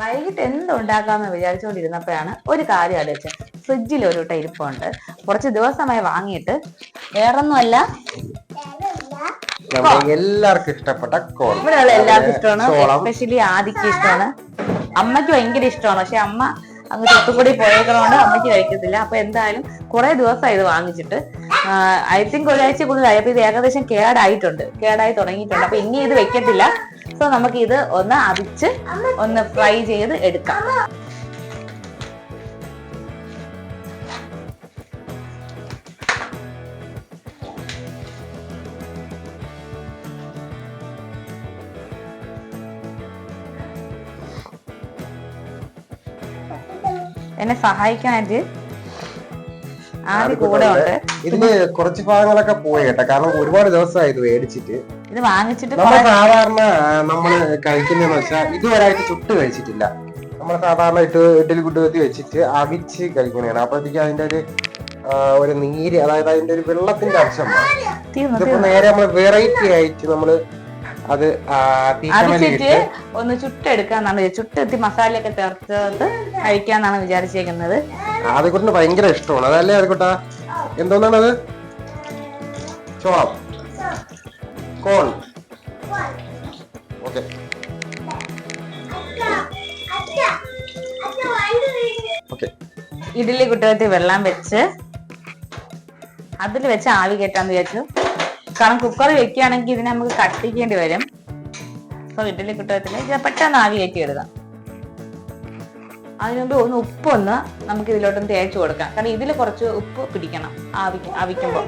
വൈകിട്ട് എന്തുണ്ടാക്കാന്ന് വിചാരിച്ചുകൊണ്ടിരുന്നപ്പോഴാണ് ഒരു കാര്യം ആലോചിച്ചത് ഫ്രിഡ്ജിൽ ഒരു വട്ടം ഇരിപ്പുണ്ട്. കുറച്ച് ദിവസമായി വാങ്ങിയിട്ട് വേറൊന്നുമല്ല. എല്ലാവർക്കും ഇഷ്ടപ്പെട്ട ഇവിടെയുള്ള എല്ലാവർക്കും ഇഷ്ടമാണ്. സ്പെഷ്യലി എസ്പെഷ്യലി ആദിക്ക് ഇഷ്ടമാണ്. അമ്മയ്ക്ക് ഭയങ്കര ഇഷ്ടമാണ്. പക്ഷെ അമ്മ അങ്ങ് ചുത്തുകൂടി പോയേക്കണോണ്ട് അമ്മയ്ക്ക് കഴിക്കത്തില്ല. അപ്പൊ എന്തായാലും കുറെ ദിവസമായി ഇത് വാങ്ങിച്ചിട്ട്. ഐ തിങ്ക് ഒരാഴ്ച കൂടുതലായി. അപ്പൊ ഇത് ഏകദേശം കേടായിട്ടുണ്ട്. കേടായി തുടങ്ങിയിട്ടുണ്ട്. അപ്പൊ ഇനി ഇത് വെക്കത്തില്ല. സോ നമുക്ക് ഇത് ഒന്ന് അവിച്ച് ഒന്ന് ഫ്രൈ ചെയ്ത് എടുക്കാം. എന്നെ സഹായിക്കാനായിട്ട് ആദ്യ കൂടെ ഉണ്ട്. ഇതിൽ കുറച്ച് ഭാഗങ്ങളൊക്കെ പോയി കേട്ടോ. കാരണം ഒരുപാട് ദിവസമായി ഇത് മേടിച്ചിട്ട്. ഇത് വാങ്ങിച്ചിട്ട് നമ്മൾ സാധാരണ നമ്മൾ കഴിക്കുന്നതെന്ന് വെച്ചാൽ ഇതുവരായിട്ട് ചുട്ട് കഴിച്ചിട്ടില്ല. നമ്മൾ സാധാരണ ഇട്ട് ഇഡലി കുട്ടുകത്തി വെച്ചിട്ട് അവിച്ച് കഴിക്കുന്നതാണ്. അപ്പോഴത്തേക്ക് അതിന്റെ ഒരു ഒരു നീര് അതായത് അതിന്റെ ഒരു വെള്ളത്തിന്റെ അംശം മാറും. ഇതിപ്പോ നേരെ നമ്മൾ വെറൈറ്റി ആയിട്ട് നമ്മൾ അത് ഇട്ട് ഒന്ന് ചുട്ടെടുക്കാന്നാണ് ചുട്ടെത്തി ചുട്ടെത്തി മസാലയൊക്കെ ചേർത്തത് കഴിക്കാന്നാണ് വിചാരിച്ചേക്കുന്നത്. ആദ്യക്കുട്ടിന് ഭയങ്കര ഇഷ്ടമാണ്. അതല്ലേ ആദ്യക്കുട്ട എന്തോന്നാണ് അത് ചോളം. കോൺ. ഓക്കെ. ഓക്കെ. ഇഡ്ഡലി കുട്ടകത്തിൽ വെള്ളം വെച്ച് അതിൽ വെച്ച് ആവി കയറ്റാന്ന് വിചാരിച്ചു. കാരണം കുക്കർ വെക്കുകയാണെങ്കിൽ ഇതിനെ നമുക്ക് കത്തിക്കേണ്ടി വരും. അപ്പൊ ഇഡ്ഡലി കുട്ടകത്തിൽ പെട്ടെന്ന് ആവി കയറ്റി എടുക്കാം അതിനുമുമ്പ് ഒന്ന് ഉപ്പൊന്ന് നമുക്ക് ഇതിലോട്ടൊന്ന് തേച്ച് കൊടുക്കാം. കാരണം ഇതിൽ കുറച്ച് ഉപ്പ് പിടിക്കണം ആവി ആവിക്കുമ്പോൾ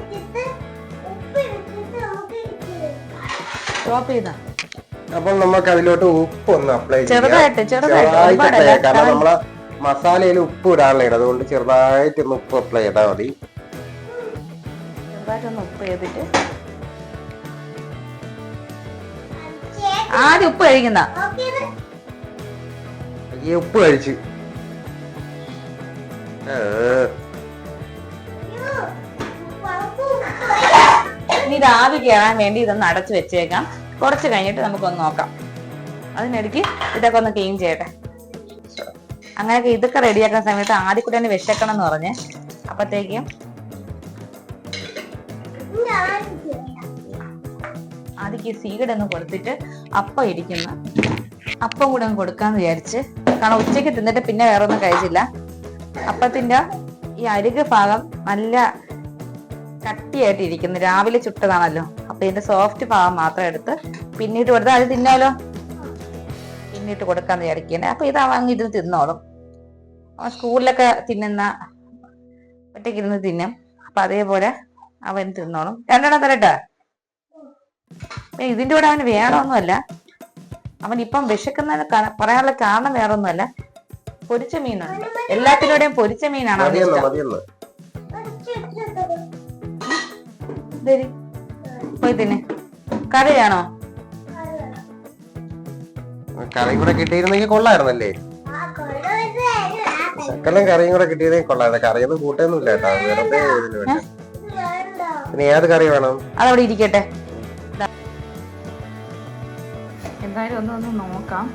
സ്റ്റോപ്പ് ചെയ്താ. അപ്പോൾ നമുക്ക് അതിലോട്ട് ഉപ്പ് ഒന്ന് അപ്ലൈ ചെറുതായിട്ട്, ചെറുതായിട്ട്. കാരണം നമ്മൾ മസാലയിൽ ഉപ്പ് ഇടാനുള്ള അതുകൊണ്ട് ചെറുതായിട്ട് ഒന്ന് ഉപ്പ് അപ്ലൈ ചെയ്താൽ മതി. ചെറുതായിട്ടൊന്ന് ഉപ്പ് ചെയ്തിട്ട് ആദ്യം ഉപ്പ് കഴിക്കുന്ന. ഈ ഉപ്പ് കഴിച്ച്. ഇനി ഇത് ആവി കയറാൻ വേണ്ടി ഇതൊന്ന് അടച്ചു വെച്ചേക്കാം. കുറച്ച് കഴിഞ്ഞിട്ട് നമുക്കൊന്ന് നോക്കാം. അതിനിടയ്ക്ക് ഇതൊക്കെ ഒന്ന് ക്ലീൻ ചെയ്യട്ടെ. അങ്ങനെയൊക്കെ ഇതൊക്കെ റെഡിയാക്കുന്ന സമയത്ത് ആദ്യം കൂടെ തന്നെ വിശക്കണം എന്ന് പറഞ്ഞ് അപ്പത്തേക്കും ആദ്യക്ക് സീഡ് ഒന്ന് കൊടുത്തിട്ട് അപ്പം ഇരിക്കുന്നു. അപ്പം കൂടെ ഒന്ന് കൊടുക്കാന്ന് വിചാരിച്ച്. കാരണം ഉച്ചയ്ക്ക് തിന്നിട്ട് പിന്നെ വേറെ ഒന്നും കഴിച്ചില്ല. അപ്പത്തിന്റെ ഈ അരുക ഭാഗം നല്ല കട്ടിയായിട്ട് ഇരിക്കുന്നു. രാവിലെ ചുട്ടതാണല്ലോ. അപ്പൊ ഇതിന്റെ സോഫ്റ്റ് ഭാഗം മാത്രം എടുത്ത് പിന്നീട് കൊടുത്താൽ അത് തിന്നാലോ? പിന്നീട് കൊടുക്കാന്ന് വിചാരിക്കണേ അപ്പൊ ഇത് അവൻ ഇരുന്ന് തിന്നോളും. അവൻ സ്കൂളിലൊക്കെ തിന്നുന്ന ഒറ്റയ്ക്ക് ഇരുന്ന് തിന്നും. അപ്പൊ അതേപോലെ അവൻ തിന്നോളും. രണ്ടെണ്ണം തരട്ടെ? ഏ, ഇതിന്റെ കൂടെ അവന് വേണമെന്നല്ല അവൻ ഇപ്പം വിശക്കുന്നതിന് പറയാനുള്ള കാരണം വേറൊന്നുമല്ല. പൊരിച്ച മീനുണ്ട്. എല്ലാത്തിലൂടെയും പൊരിച്ച മീനാണ്. പോയി തിന്നെ. കറിയാണോ കറിയും കൂടെ കിട്ടിയിരുന്നെങ്കിൽ കൊള്ളായിരുന്നല്ലേ? ശക്കലം കറിയും കൂടെ കിട്ടിയിരുന്നെങ്കിൽ കൊള്ളായിരുന്നു. കറിയൊന്നും കൂട്ടൊന്നും ഇല്ല കേട്ടോ. വെറുതെ പിന്നെ ഏത് കറി വേണം? അതവിടെ ഇരിക്കട്ടെ. എന്തായാലും ഒന്ന് നോക്കാം.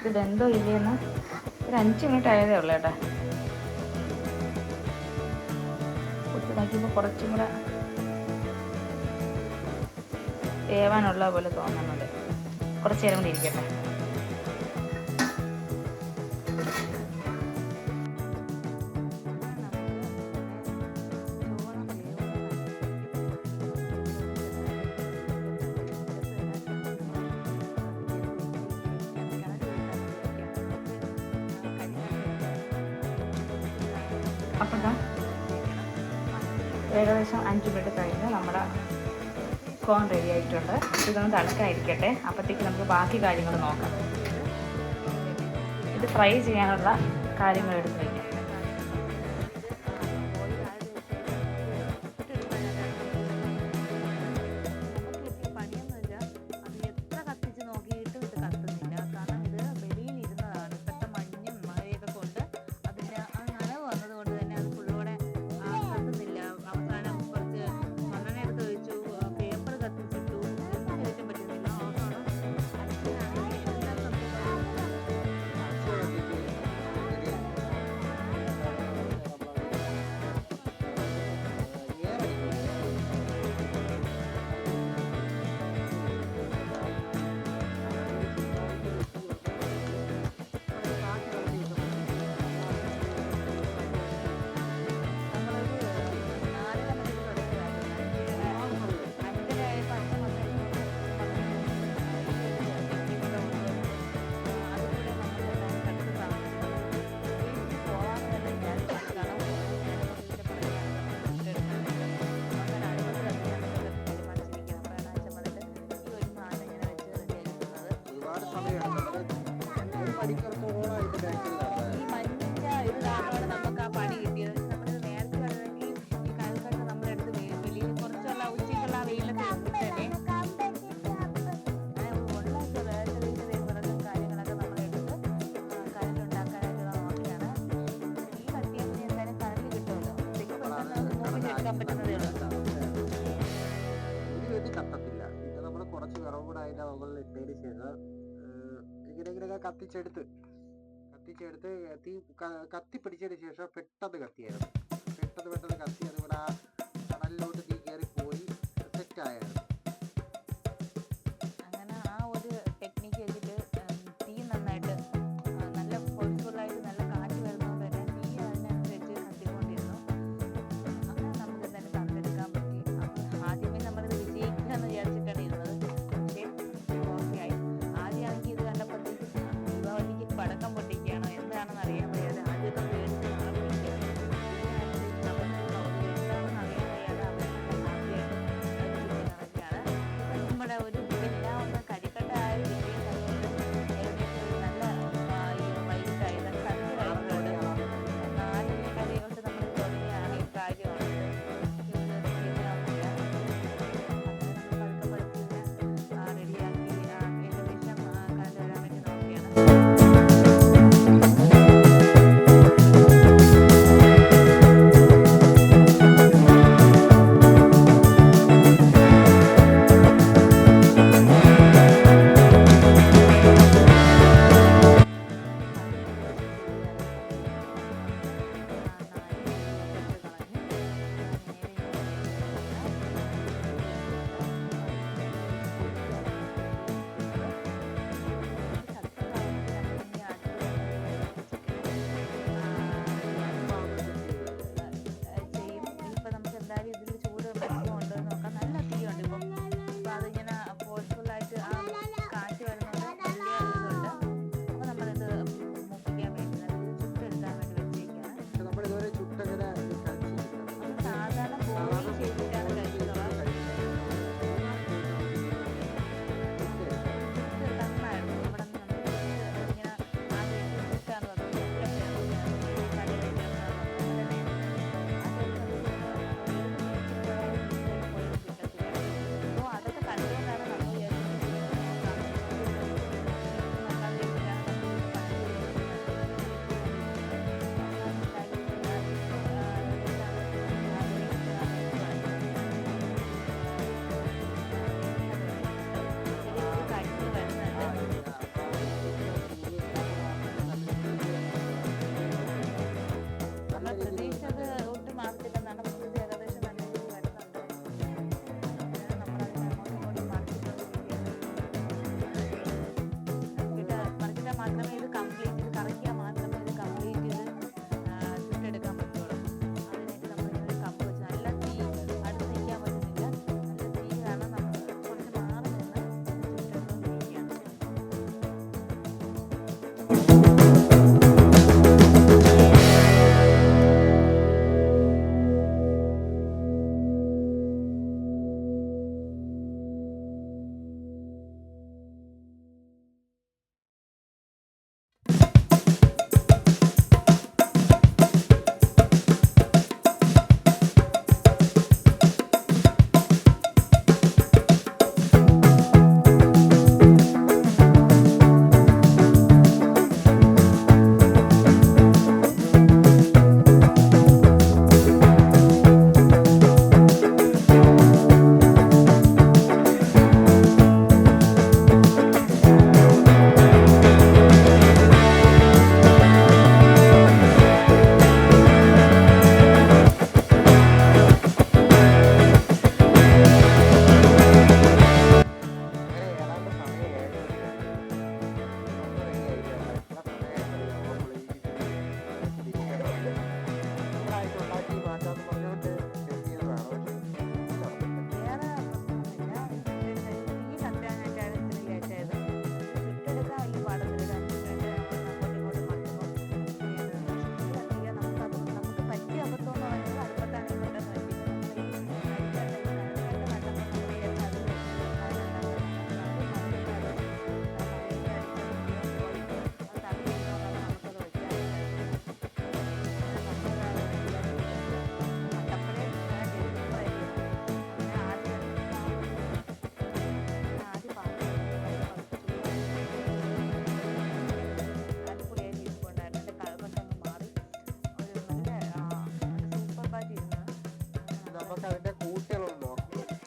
ഇത് ബന്ധോ ഇല്ലേന്ന്. ഒരു അഞ്ച് മിനിറ്റ് ആയതേ ഉള്ളൂ കേട്ടാ. ഉപ്പിടാക്കിയപ്പോൾ കുറച്ചും കൂടെ വേവാനുള്ള പോലെ തോന്നുന്നുണ്ട്. കുറച്ച് നേരം കൂടി ഇരിക്കട്ടെ. അപ്പം ഞാൻ ഏകദേശം അഞ്ച് മിനിറ്റ് കഴിഞ്ഞ് നമ്മുടെ കോൺ റെഡി ആയിട്ടുണ്ട്. ഇതൊന്ന് തണുക്കായിരിക്കട്ടെ അപ്പോഴത്തേക്ക് നമുക്ക് ബാക്കി കാര്യങ്ങൾ നോക്കാം. ഇത് ഫ്രൈ ചെയ്യാനുള്ള കാര്യങ്ങൾ എടുത്ത് കത്തിച്ചെടുത്ത്. കത്തിച്ചെടുത്ത് കത്തി കത്തി പിടിച്ചതിന് ശേഷം പെട്ടെന്ന് കത്തിയായിരുന്നു. പെട്ടെന്ന് പെട്ടെന്ന് കത്തി അതുപോലെ ആ കടലിലോട്ട് Bye.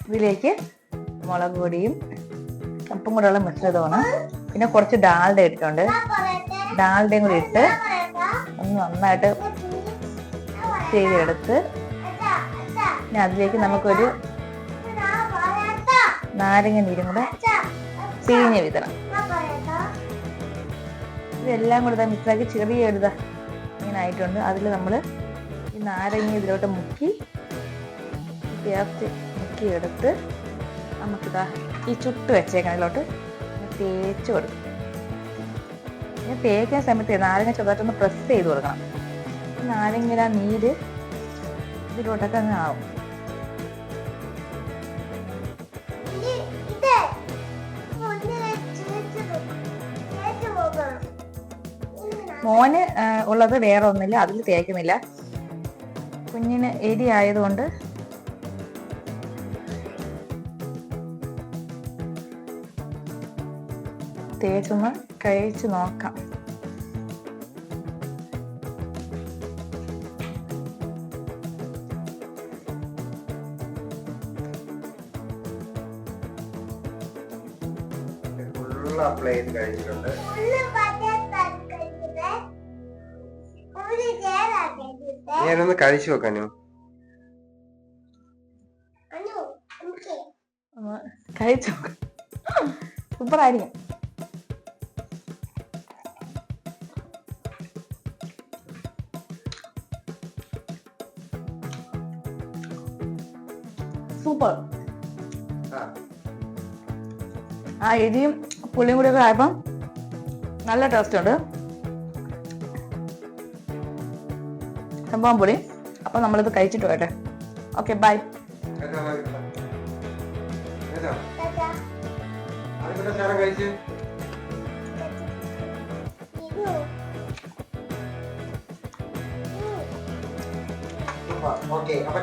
ഇതിലേക്ക് മുളക് പൊടിയും ഉപ്പും കൂടെയുള്ള മിശ്രിതമാണ് പിന്നെ കുറച്ച് ഡാൽഡ ഇട്ടുണ്ട് ഡാൽഡയും കൂടി ഇട്ട് ഒന്ന് നന്നായിട്ട് ചെയ്തെടുത്ത് പിന്നെ അതിലേക്ക് നമുക്കൊരു നാരങ്ങ നീരും കൂടെ പിഴിഞ്ഞ് വിതണം ഇതെല്ലാം കൂടെ മിക്സാക്കി ചെറിയ ഒരു ഇങ്ങനെ ആയിട്ടുണ്ട്. അതിൽ നമ്മൾ ഈ നാരങ്ങ ഇതിലോട്ട് മുക്കി ചേർത്ത് മുക്കി എടുത്ത് നമുക്കിതാ ഈ ചുട്ട് വെച്ചേക്കണതിലോട്ട് തേച്ച് കൊടുക്കും. ഇനി തേക്കുന്ന സമയത്ത് നാരങ്ങ ചെറുതായിട്ടൊന്ന് പ്രസ് ചെയ്ത് കൊടുക്കണം. ഈ നാരങ്ങ നീര് ഇതിലോട്ടൊക്കെ അങ്ങ് ആവും. മോന് ഉള്ളത് വേറെ ഒന്നുമില്ല അതിൽ തേക്കുന്നില്ല. കുഞ്ഞിന് എരി ആയതുകൊണ്ട് തേച്ചൊന്ന് കഴിച്ച് നോക്കാം. ഫുൾ അപ്ലൈ ചെയ്ത് കഴിഞ്ഞിട്ടുണ്ട് ഞാനൊന്ന് കഴിച്ചു നോക്കാനു ഒന്ന് കഴിച്ചു സൂപ്പർ എരിയും പുളിയും കൂടി ഒക്കെ ആയപ്പം നല്ല ടേസ്റ്റ് ഉണ്ട്. സംഭവം പൊടി അപ്പൊ നമ്മളിത് കഴിച്ചിട്ട് പോട്ടെ. ഓക്കെ ബൈ ഓക്കെ അപ്പൊ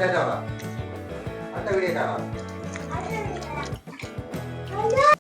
അടുത്ത വീഡിയോ കാണാം.